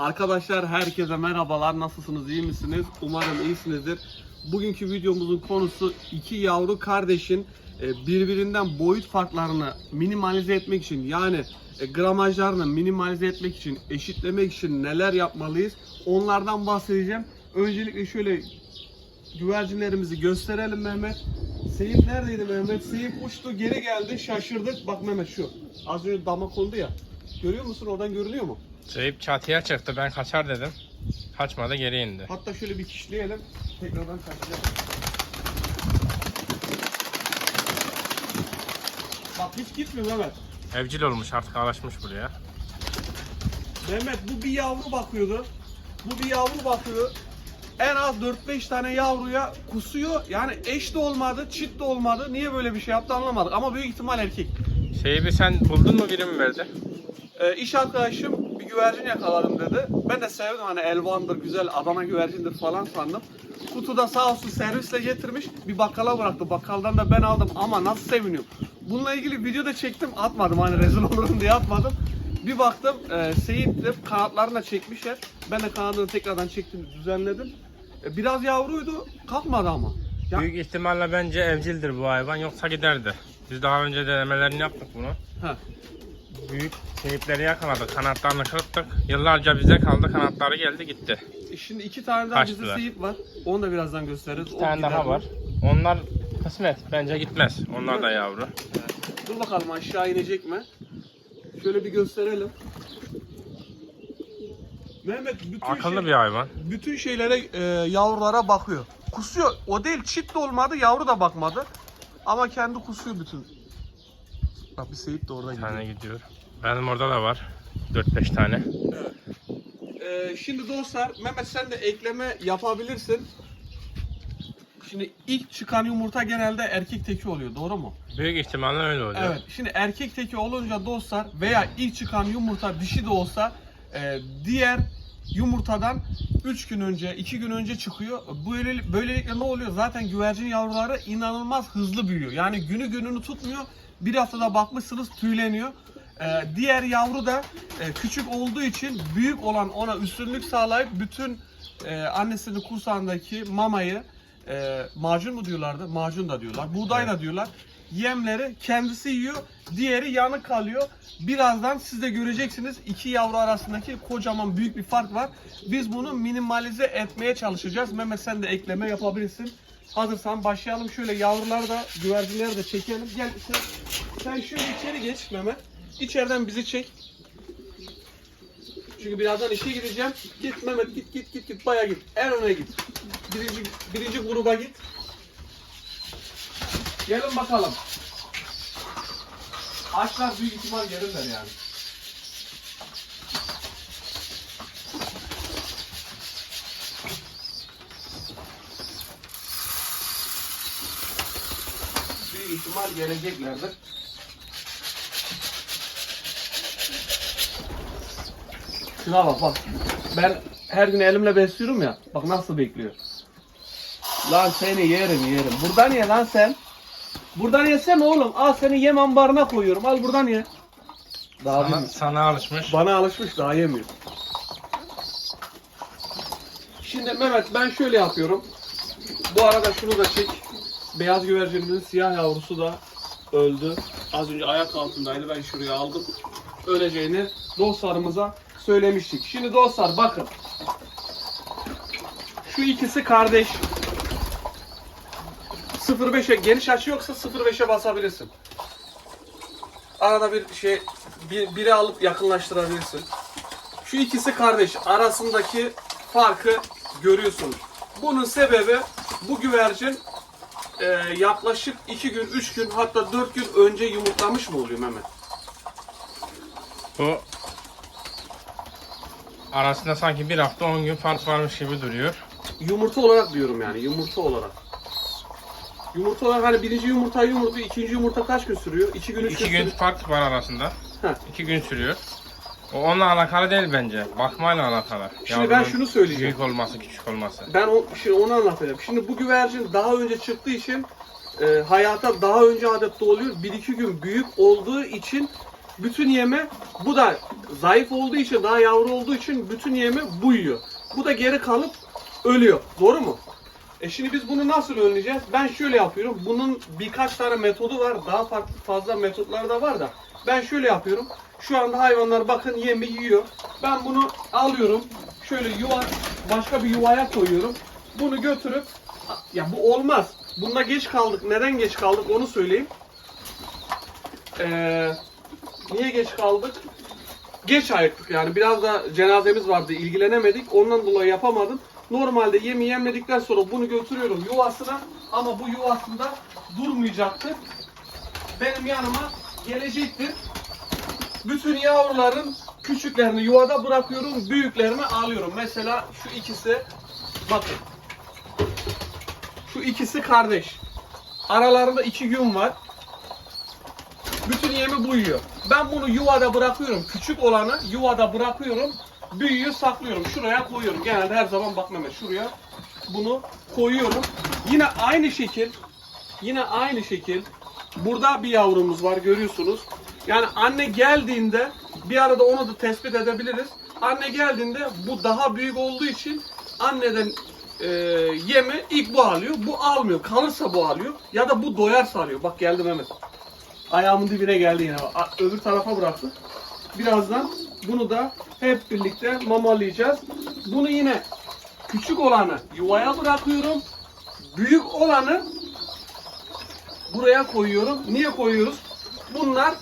Arkadaşlar herkese merhabalar. Nasılsınız? iyi misiniz? Umarım iyisinizdir. Bugünkü videomuzun konusu iki yavru kardeşin e, birbirinden boyut farklarını minimalize etmek için yani e, gramajlarını minimalize etmek için, eşitlemek için neler yapmalıyız? Onlardan bahsedeceğim. Öncelikle şöyle güvercinlerimizi gösterelim Mehmet. Seyit neredeydi Mehmet? Seyit uçtu geri geldi şaşırdık. Bak Mehmet şu. Az önce dama kondu ya. Görüyor musun? Oradan görünüyor mu? Seyip çatıya çıktı ben kaçar dedim. Kaçmadı geri indi. Hatta şöyle bir kişileyelim. Tekrardan kaçacağım. Bak hiç gitmiyor Mehmet. Evcil olmuş artık alışmış buraya. Mehmet bu bir yavru bakıyordu. Bu bir yavru bakıyor. En az 4-5 tane yavruya kusuyor. Yani eş de olmadı, çift de olmadı. Niye böyle bir şey yaptı anlamadık. Ama büyük ihtimal erkek. Seyip'i sen buldun mu biri mi verdi? Ee, iş arkadaşım bir güvercin yakaladım dedi. Ben de sevdim hani elvandır, güzel Adana güvercindir falan sandım. Kutuda sağ olsun servisle getirmiş. Bir bakkala bıraktı. Bakkaldan da ben aldım ama nasıl seviniyorum. Bununla ilgili video da çektim. Atmadım hani rezil olurum diye atmadım. Bir baktım e, Seyit de kanatlarını da çekmişler. Ben de kanadını tekrardan çektim, düzenledim. E, biraz yavruydu. Kalkmadı ama. Ya- Büyük ihtimalle bence evcildir bu hayvan yoksa giderdi. Biz daha önce denemelerini yaptık bunu. Heh. Büyük seyipleri yakaladık, kanatlarını kırptık. Yıllarca bize kaldı, kanatları geldi gitti. E, Şimdi iki tane daha bizde Kaçtılar. Seyit var. Onu da birazdan gösteririz. O tane daha var. Onlar kısmet, bence gitmez. Onlar da yavru. Dur bakalım aşağı inecek mi? Şöyle bir gösterelim. Mehmet bütün Akıllı şey- bir hayvan. bütün şeylere e, yavrulara bakıyor. Kusuyor. O değil çift de olmadı, yavru da bakmadı. Ama kendi kusuyor bütün. Bak bir Seyit de orada gidiyor. tane gidiyor. Benim orada da var. 4-5 tane. Ee, şimdi dostlar Mehmet sen de ekleme yapabilirsin. Şimdi ilk çıkan yumurta genelde erkek teki oluyor doğru mu? Büyük ihtimalle öyle oluyor. Evet. Şimdi erkek teki olunca dostlar veya ilk çıkan yumurta dişi de olsa e, diğer yumurtadan 3 gün önce, 2 gün önce çıkıyor. Böyle, böylelikle ne oluyor? Zaten güvercin yavruları inanılmaz hızlı büyüyor. Yani günü gününü tutmuyor. Bir haftada bakmışsınız tüyleniyor. E, diğer yavru da e, küçük olduğu için büyük olan ona üstünlük sağlayıp bütün e, annesinin kursağındaki mamayı e, macun mu diyorlardı? Macun da diyorlar. Buğday da diyorlar. Yemleri kendisi yiyor. Diğeri yanık kalıyor. Birazdan siz de göreceksiniz iki yavru arasındaki kocaman büyük bir fark var. Biz bunu minimalize etmeye çalışacağız. Mehmet sen de ekleme yapabilirsin. Hazırsan başlayalım. Şöyle yavruları da güvercinleri de çekelim. Gel sen, sen şöyle içeri geç Mehmet. İçeriden bizi çek. Çünkü birazdan işe gideceğim. Git Mehmet git git git git baya git. En öne git. Birinci, birinci gruba git. Gelin bakalım. Ağaçlar büyük ihtimal gelirler yani. Büyük ihtimal geleceklerdir. Şuna bak bak. Ben her gün elimle besliyorum ya. Bak nasıl bekliyor. Lan seni yerim yerim. Buradan ye lan sen. Buradan yesene oğlum. Al seni yem ambarına koyuyorum. Al buradan ye. Daha Sana, sana alışmış. Bana alışmış daha yemiyor. Şimdi Mehmet ben şöyle yapıyorum. Bu arada şunu da çek. Beyaz güvercinimizin siyah yavrusu da öldü. Az önce ayak altındaydı. Ben şuraya aldım. Öleceğini dostlarımıza söylemiştik. Şimdi dostlar bakın. Şu ikisi kardeş. 0.5'e geniş açı yoksa 0.5'e basabilirsin. Arada bir şey bir, biri alıp yakınlaştırabilirsin. Şu ikisi kardeş arasındaki farkı görüyorsunuz. Bunun sebebi bu güvercin e, yaklaşık 2 gün, 3 gün hatta 4 gün önce yumurtlamış mı oluyor Mehmet? Bu arasında sanki bir hafta 10 gün fark varmış gibi duruyor. Yumurta olarak diyorum yani yumurta olarak. Yumurta olarak hani birinci yumurta yumurta, ikinci yumurta kaç gün sürüyor? 2 gün, 3 gün, İki gün sürüyor. fark var arasında. Heh. İki gün sürüyor. O onunla alakalı değil bence. Bakmayla alakalı. Şimdi ben şunu söyleyeceğim. Büyük olması, küçük olması. Ben o, şimdi onu anlatacağım. Şimdi bu güvercin daha önce çıktığı için e, hayata daha önce adapte oluyor. Bir iki gün büyük olduğu için bütün yeme bu da zayıf olduğu için daha yavru olduğu için bütün yemi bu yiyor. Bu da geri kalıp ölüyor. Doğru mu? E şimdi biz bunu nasıl önleyeceğiz? Ben şöyle yapıyorum. Bunun birkaç tane metodu var. Daha farklı fazla metotlar da var da. Ben şöyle yapıyorum. Şu anda hayvanlar bakın yemi yiyor. Ben bunu alıyorum. Şöyle yuva başka bir yuvaya koyuyorum. Bunu götürüp ya bu olmaz. Bunda geç kaldık. Neden geç kaldık onu söyleyeyim. Ee, niye geç kaldık? Geç ayıktık yani biraz da cenazemiz vardı ilgilenemedik ondan dolayı yapamadım. Normalde yemi yemledikten sonra bunu götürüyorum yuvasına ama bu yuvasında durmayacaktır. Benim yanıma gelecektir. Bütün yavruların küçüklerini yuvada bırakıyorum, büyüklerini alıyorum. Mesela şu ikisi bakın. Şu ikisi kardeş. Aralarında iki gün var. Bütün yemi bu yiyor. Ben bunu yuvada bırakıyorum. Küçük olanı yuvada bırakıyorum. Büyüğü saklıyorum. Şuraya koyuyorum. Genelde her zaman bak şuraya bunu koyuyorum. Yine aynı şekil yine aynı şekil burada bir yavrumuz var görüyorsunuz. Yani anne geldiğinde bir arada onu da tespit edebiliriz. Anne geldiğinde bu daha büyük olduğu için anneden e, yemi ilk bu alıyor. Bu almıyor. Kalırsa bu alıyor. Ya da bu doyarsa alıyor. Bak geldi Mehmet. Ayağımın dibine geldi yine. A- Öbür tarafa bıraktı. Birazdan bunu da hep birlikte mamalayacağız. Bunu yine küçük olanı yuvaya bırakıyorum. Büyük olanı buraya koyuyorum. Niye koyuyoruz? Bunlar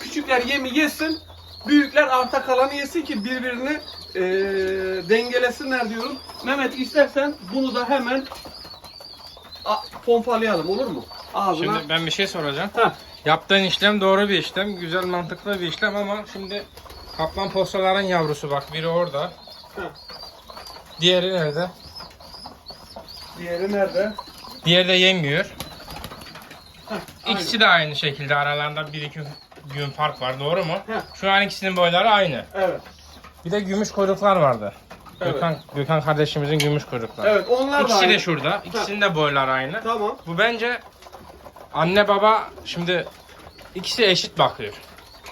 küçükler yemi yesin. Büyükler arta kalanı yesin ki birbirini eee, dengelesinler diyorum. Mehmet istersen bunu da hemen a- pompalayalım olur mu? Ağzına. Şimdi ben bir şey soracağım. Heh. Yaptığın işlem doğru bir işlem. Güzel mantıklı bir işlem ama şimdi kaplan postaların yavrusu bak biri orada. Heh. Diğeri nerede? Diğeri nerede? Diğeri de yemiyor. Heh, İkisi de aynı şekilde aralarında bir iki gün fark var doğru mu? Heh. Şu an ikisinin boyları aynı. Evet. Bir de gümüş kuyruklar vardı. Evet. Gökhan, Gökhan kardeşimizin gümüş kuyrukları. Evet onlar da İkisi aynı. de şurada. İkisinin de boyları aynı. Tamam. Bu bence anne baba şimdi ikisi eşit bakıyor.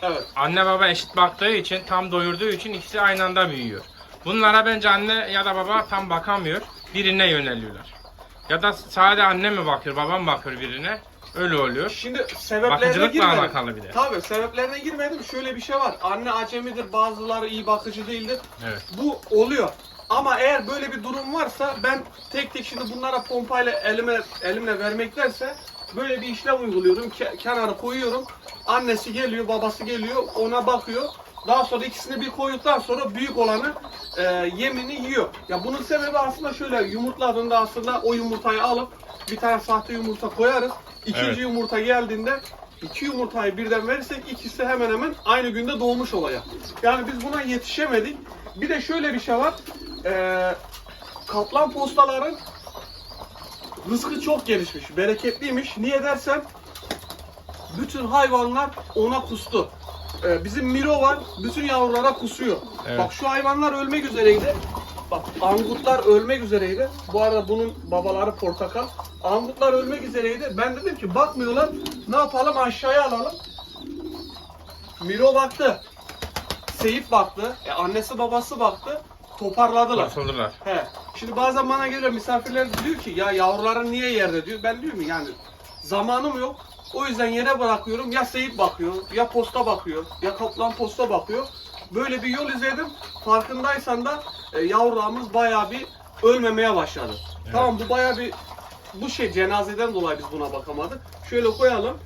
Evet. Anne baba eşit baktığı için tam doyurduğu için ikisi aynı anda büyüyor. Bunlara bence anne ya da baba tam bakamıyor. Birine yöneliyorlar. Ya da sadece anne mi bakıyor, baba mı bakıyor birine? Öyle oluyor. Şimdi sebeplerine Bakıcılıkla girmedim. alakalı bir de. Tabii sebeplerine girmedim. Şöyle bir şey var. Anne acemidir, bazıları iyi bakıcı değildir. Evet. Bu oluyor. Ama eğer böyle bir durum varsa ben tek tek şimdi bunlara pompayla elime elimle vermektense böyle bir işlem uyguluyorum. Ke- kenara koyuyorum. Annesi geliyor, babası geliyor, ona bakıyor. Daha sonra ikisini bir koyduktan sonra büyük olanı e, yemini yiyor. Ya bunun sebebi aslında şöyle yumurtladığında aslında o yumurtayı alıp bir tane sahte yumurta koyarız. İkinci Evet. yumurta geldiğinde iki yumurtayı birden verirsek ikisi hemen hemen aynı günde doğmuş olacak. Yani biz buna yetişemedik. Bir de şöyle bir şey var. Ee, kaplan postaların rızkı çok gelişmiş, bereketliymiş. Niye dersen bütün hayvanlar ona kustu. Ee, bizim Miro var, bütün yavrulara kusuyor. Evet. Bak şu hayvanlar ölmek üzereydi. Bak angutlar ölmek üzereydi. Bu arada bunun babaları portakal. Angutlar ölmek üzereydi. Ben dedim ki bakmıyorlar. Ne yapalım aşağıya alalım. Miro baktı. Seyit baktı. E, annesi babası baktı. Toparladılar. Kurtuldular. He. Şimdi bazen bana geliyor misafirler diyor ki ya yavruların niye yerde diyor. Ben diyorum yani zamanım yok. O yüzden yere bırakıyorum. Ya Seyit bakıyor, ya posta bakıyor, ya kaplan posta bakıyor. Böyle bir yol izledim. Farkındaysan da e, yavrularımız bayağı bir ölmemeye başladı. Tamam bu bayağı bir bu şey cenazeden dolayı biz buna bakamadık. Şöyle koyalım.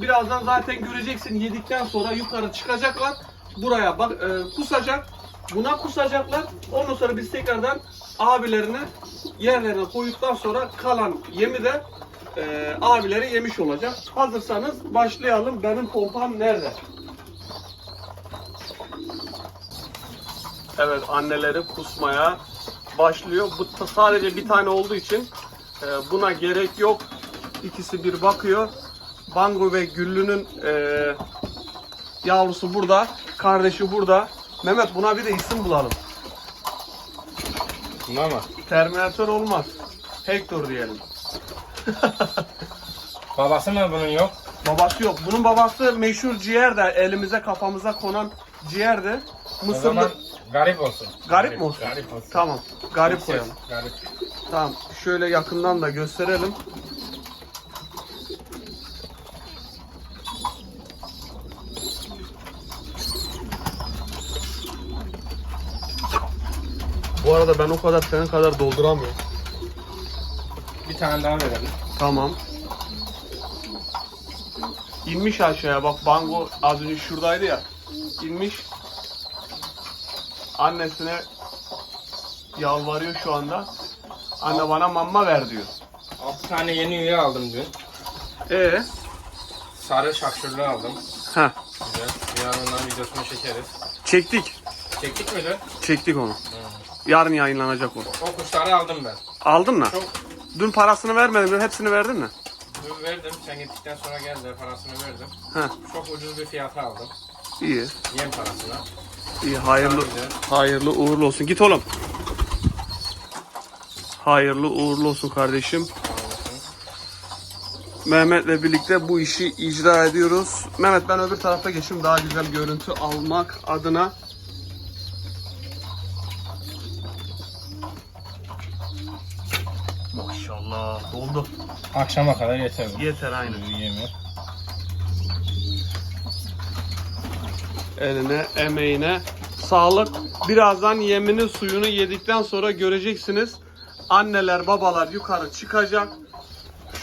Birazdan zaten göreceksin yedikten sonra yukarı çıkacaklar. Buraya bak e, kusacak. Buna kusacaklar. Ondan sonra biz tekrardan abilerine yerlerine koyduktan sonra kalan yemi de e, abileri yemiş olacak. Hazırsanız başlayalım. Benim pompam nerede? Evet anneleri kusmaya başlıyor. Bu sadece bir tane olduğu için e, buna gerek yok. İkisi bir bakıyor. Bango ve Güllü'nün e, yavrusu burada. Kardeşi burada. Mehmet buna bir de isim bulalım. Buna mı? Terminator olmaz. Hector diyelim. Babası mı bunun yok? Babası yok. Bunun babası meşhur ciğer de elimize kafamıza konan ciğerdi. O Mısırlı. zaman garip olsun. Garip mi olsun? Garip olsun. Tamam. Garip koyalım. Garip. Tamam. Şöyle yakından da gösterelim. Bu arada ben o kadar senin kadar dolduramıyorum. Bir tane daha verelim. Tamam. İnmiş aşağıya bak Bango az önce şuradaydı ya. İnmiş. Annesine yalvarıyor şu anda. Anne bana mamma ver diyor. 6 tane yeni üye aldım dün. Ee? Sarı şakşurlu aldım. Ha. Güzel. Yarın onların videosunu çekeriz. Çektik. Çektik miydi? Çektik onu. Yarın yayınlanacak o. O kuşları aldım ben. Aldın mı? Çok Dün parasını vermedin. Hepsini verdin mi? dün verdim. Sen gittikten sonra geldi. Parasını verdim. Heh. Çok ucuz bir fiyata aldım. İyi. Yem parasına. İyi. Hayırlı. Güzel. Hayırlı uğurlu olsun. Git oğlum. Hayırlı uğurlu olsun kardeşim. Mehmet'le birlikte bu işi icra ediyoruz. Mehmet ben öbür tarafa geçeyim daha güzel görüntü almak adına. Doldu. Akşama kadar yeter. bu. Yeter aynı. Yemi. Eline, emeğine sağlık. Birazdan yemini, suyunu yedikten sonra göreceksiniz. Anneler, babalar yukarı çıkacak.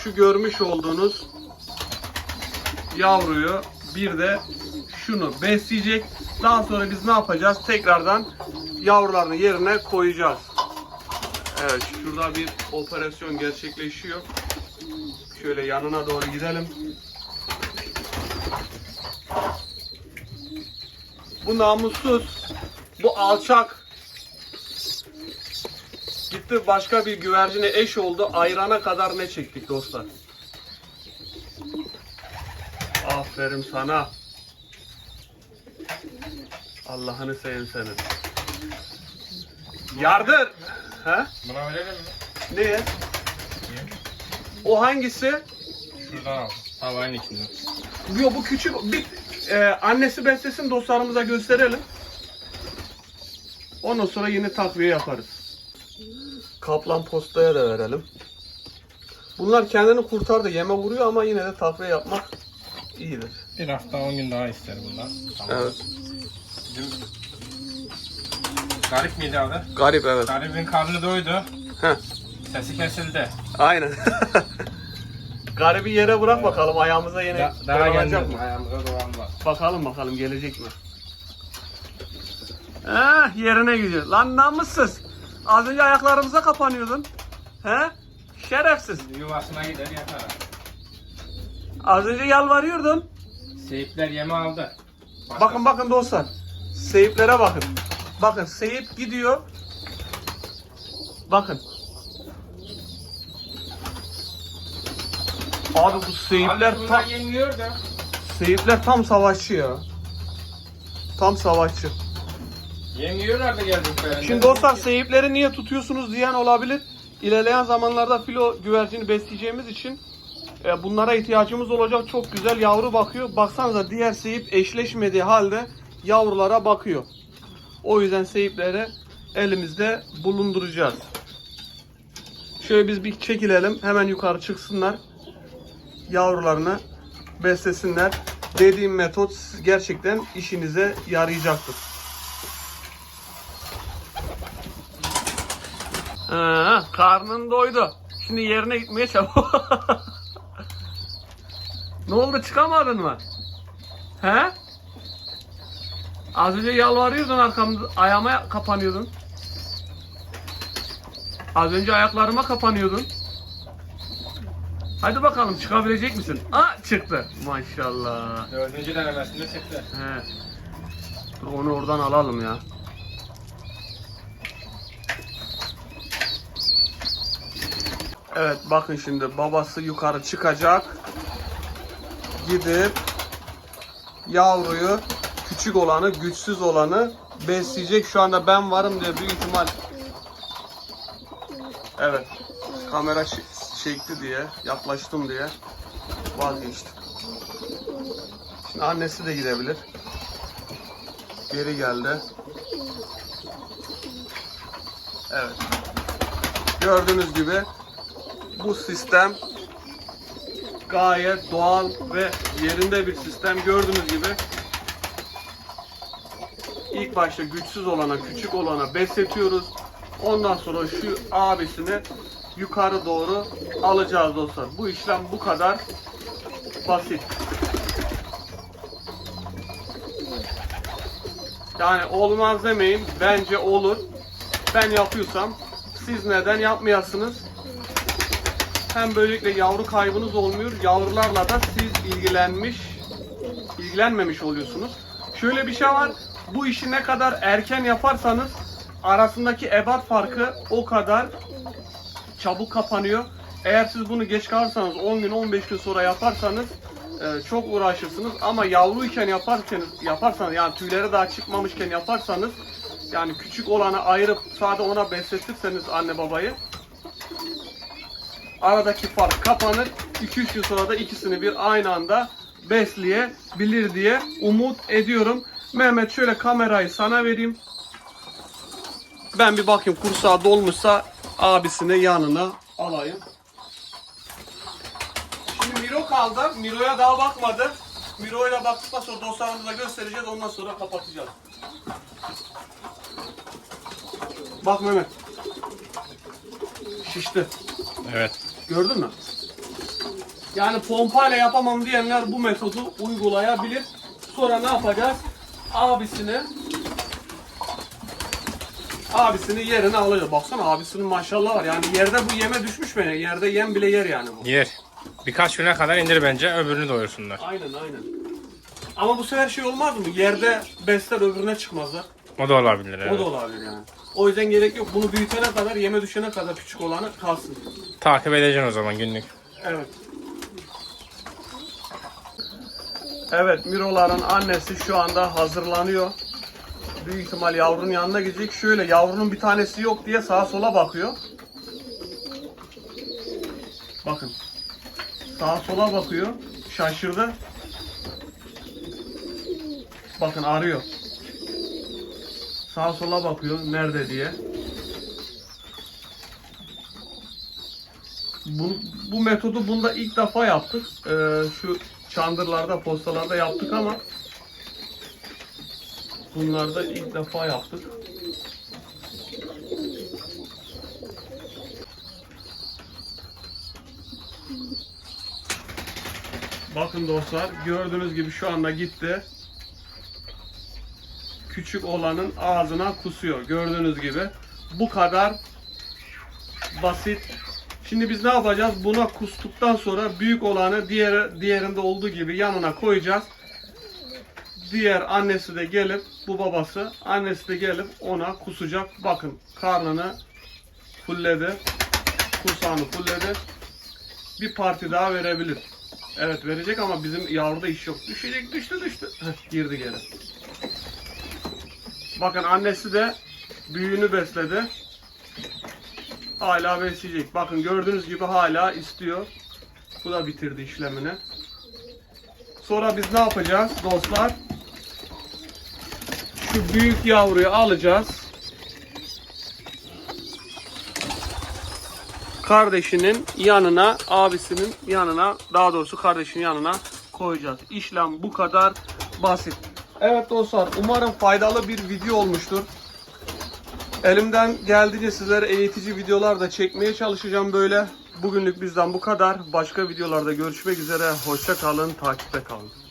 Şu görmüş olduğunuz yavruyu bir de şunu besleyecek. Daha sonra biz ne yapacağız? Tekrardan yavrularını yerine koyacağız. Evet, şurada bir operasyon gerçekleşiyor. Şöyle yanına doğru gidelim. Bu namussuz, bu alçak gitti başka bir güvercine eş oldu. Ayrana kadar ne çektik dostlar. Aferin sana. Allah'ını senin. Yardır. He? Buna verelim mi? Ne? O hangisi? Şuradan al. Havayın içinden. Yok bu küçük. Bir, e, annesi beslesin dostlarımıza gösterelim. Ondan sonra yine takviye yaparız. Kaplan postaya da verelim. Bunlar kendini kurtardı. Yeme vuruyor ama yine de takviye yapmak iyidir. Bir hafta 10 gün daha ister bunlar. Tamam. Evet. Dün... Garip miydi abi? Garip evet. Garibin karnı doydu. Heh, Sesi kesildi. aynen. Garibi yere bırak bakalım ayağımıza yine Da- daha dolanacak mı? Ayağımıza dolan var. Bakalım bakalım gelecek mi? Eh yerine gidiyor. Lan namussuz. Az önce ayaklarımıza kapanıyordun. He? Şerefsiz. Yuvasına gider yatar. Az önce yalvarıyordun. Seyipler yemi aldı. Başka- Bakın bakın dostlar. Seyiplere bakın. Bakın seyip gidiyor. Bakın. Abi bu seyipler Abi tam, yemiyor da. seyipler tam savaşçı ya. Tam savaşçı. Yemiyorlar da geldiklerinde. Şimdi dostlar seyipleri niye tutuyorsunuz diyen olabilir. İlerleyen zamanlarda filo güvercini besleyeceğimiz için e, bunlara ihtiyacımız olacak. Çok güzel yavru bakıyor. Baksanıza diğer seyip eşleşmediği halde yavrulara bakıyor. O yüzden seyipleri elimizde bulunduracağız. Şöyle biz bir çekilelim. Hemen yukarı çıksınlar. Yavrularını beslesinler. Dediğim metot gerçekten işinize yarayacaktır. Ha, karnın doydu. Şimdi yerine gitmeye çabuk. ne oldu çıkamadın mı? He? Az önce yalvarıyordun arkamda ayağıma kapanıyordun. Az önce ayaklarıma kapanıyordun. Hadi bakalım çıkabilecek misin? Aa çıktı. Maşallah. Dördüncü denemesinde çıktı. He. Dur onu oradan alalım ya. Evet bakın şimdi babası yukarı çıkacak. Gidip yavruyu küçük olanı güçsüz olanı besleyecek. Şu anda ben varım diye büyük ihtimal Evet kamera çekti diye yaklaştım diye vazgeçtim. Şimdi annesi de gidebilir. Geri geldi. Evet. Gördüğünüz gibi bu sistem gayet doğal ve yerinde bir sistem. Gördüğünüz gibi ilk başta güçsüz olana, küçük olana besletiyoruz. Ondan sonra şu abisini yukarı doğru alacağız dostlar. Bu işlem bu kadar basit. Yani olmaz demeyin. Bence olur. Ben yapıyorsam siz neden yapmayasınız? Hem böylelikle yavru kaybınız olmuyor. Yavrularla da siz ilgilenmiş, ilgilenmemiş oluyorsunuz. Şöyle bir şey var. Bu işi ne kadar erken yaparsanız arasındaki ebat farkı o kadar çabuk kapanıyor. Eğer siz bunu geç kalırsanız 10 gün 15 gün sonra yaparsanız e, çok uğraşırsınız ama yavruyken yaparken yaparsanız yani tüyleri daha çıkmamışken yaparsanız yani küçük olanı ayırıp sadece ona besletirseniz anne babayı aradaki fark kapanır. 2-3 gün sonra da ikisini bir aynı anda besleyebilir diye umut ediyorum. Mehmet şöyle kamerayı sana vereyim. Ben bir bakayım kursağı dolmuşsa abisini yanına alayım. Şimdi Miro kaldı. Miro'ya daha bakmadı. Miro'yla baktıktan sonra dostlarımıza göstereceğiz. Ondan sonra kapatacağız. Bak Mehmet. Şişti. Evet. Gördün mü? Yani pompayla yapamam diyenler bu metodu uygulayabilir. Sonra ne yapacağız? Abisini abisini yerine alacağız. Baksana abisinin maşallah var. Yani yerde bu yeme düşmüş mü? Yerde yem bile yer yani bu. Yer. Birkaç güne kadar indir bence öbürünü doyursunlar. Aynen aynen. Ama bu sefer şey olmaz mı? Yerde besler öbürüne çıkmazlar. O da olabilir. Evet. O da olabilir yani. O yüzden gerek yok. Bunu büyütene kadar, yeme düşene kadar küçük olanı kalsın. Takip edeceksin o zaman günlük. Evet. Evet, Miro'ların annesi şu anda hazırlanıyor. Büyük ihtimal yavrunun yanına gidecek. Şöyle yavrunun bir tanesi yok diye sağa sola bakıyor. Bakın. Sağa sola bakıyor. Şaşırdı. Bakın arıyor. Sağa sola bakıyor nerede diye. Bu, bu metodu bunda ilk defa yaptık. Ee, şu çandırlarda, postalarda yaptık ama bunlarda ilk defa yaptık. Bakın dostlar gördüğünüz gibi şu anda gitti. Küçük olanın ağzına kusuyor. Gördüğünüz gibi. Bu kadar basit. Şimdi biz ne yapacağız? Buna kustuktan sonra büyük olanı diğer diğerinde olduğu gibi yanına koyacağız. Diğer annesi de gelip bu babası annesi de gelip ona kusacak. Bakın karnını fulledi. Kursağını fulledi. Bir parti daha verebilir. Evet verecek ama bizim yavruda iş yok. Düşecek düştü düştü. Heh, girdi geri. Bakın annesi de büyüğünü besledi. Hala besleyecek. Bakın gördüğünüz gibi hala istiyor. Bu da bitirdi işlemini. Sonra biz ne yapacağız dostlar? Şu büyük yavruyu alacağız. Kardeşinin yanına, abisinin yanına, daha doğrusu kardeşinin yanına koyacağız. İşlem bu kadar basit. Evet dostlar, umarım faydalı bir video olmuştur. Elimden geldiğince sizlere eğitici videolar da çekmeye çalışacağım böyle. Bugünlük bizden bu kadar. Başka videolarda görüşmek üzere. Hoşça kalın, takipte kalın.